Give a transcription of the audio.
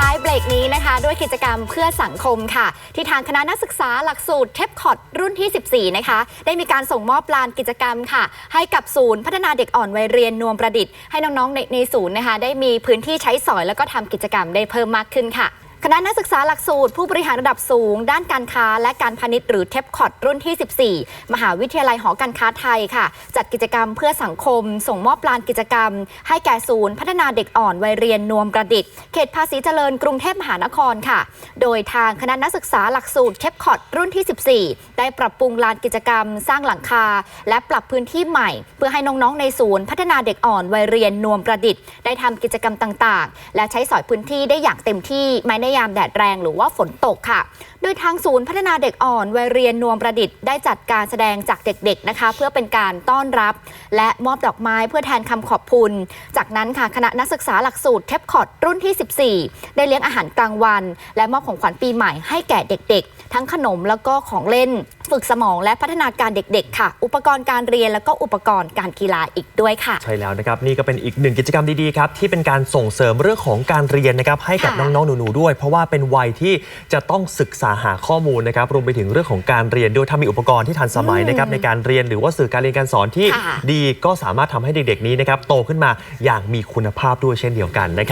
ท้ายเบรกนี้นะคะ ด้วยกิจกรรมเพื่อสังคมค่ะ ที่ทางคณะนักศึกษาหลักสูตรเทปคอร์ดรุ่นที่ 14 นะคะ ได้มีการส่งมอบลานกิจกรรมค่ะ ให้กับศูนย์พัฒนาเด็กอ่อนวัยเรียนนวมประดิษฐ์ให้น้องๆในในศูนย์นะคะ ได้มีพื้นที่ใช้สอยแล้วก็ทำกิจกรรมได้เพิ่มมากขึ้นค่ะ คณะนักศึกษาหลักสูตรผู้บริหารระดับสูง ด้านการค้าและการพาณิชย์หรือเทปคอร์ดรุ่นที่ 14 มหาวิทยาลัยหอการค้าไทยค่ะ จัดกิจกรรมเพื่อสังคม ส่งมอบลานกิจกรรม ให้แก่ศูนย์พัฒนาเด็กอ่อนวัยเรียนนวมประดิษฐ์เขตภาษีเจริญกรุงเทพมหานครค่ะ โดยทางคณะนักศึกษาหลักสูตรเทปคอร์ดรุ่นที่ 14 ได้ปรับปรุงลานกิจกรรม สร้างหลังคา และปรับพื้นที่ใหม่ เพื่อให้น้องๆในศูนย์พัฒนาเด็กอ่อนวัยเรียนนวมประดิษฐ์ได้ทำกิจกรรมต่างๆ และใช้สอยพื้นที่ได้อย่างเต็มที่ไม่ในยามแดดแรงหรือว่าฝนตกค่ะ โดยทางศูนย์พัฒนาเด็กอ่อนวัยเรียนนวมประดิษฐ์ได้จัดการแสดงจากเด็กๆนะคะ เพื่อเป็นการต้อนรับ และมอบดอกไม้เพื่อแทนคำขอบคุณ จากนั้นค่ะคณะนักศึกษาหลักสูตรเทปคอร์ดรุ่นที่ 14 ได้เลี้ยงอาหารกลางวัน และมอบของขวัญปีใหม่ให้แก่เด็ก ๆ ทั้งขนมแล้วก็ของเล่น ฝึกสมองและพัฒนาการเด็ก ๆ ค่ะ อุปกรณ์การเรียนแล้วก็อุปกรณ์การกีฬาอีกด้วยค่ะ ใช่แล้วนะครับนี่ก็เป็นอีกหนึ่งกิจกรรมดีๆครับที่เป็นการส่งเสริมเรื่องของการเรียนนะครับให้กับค่ะ น้องๆหนูๆด้วย เพราะว่าเป็นวัยที่จะต้องศึกษาหาข้อมูลนะครับรวมไปถึงเรื่องของการเรียนด้วยถ้ามีอุปกรณ์ที่ทันสมัยนะครับในการเรียนหรือว่าสื่อการเรียนการสอนที่ ค่ะ ดีก็สามารถทำให้เด็กๆนี้นะครับโตขึ้นมาอย่างมีคุณภาพด้วยเช่นเดียวกันนะครับ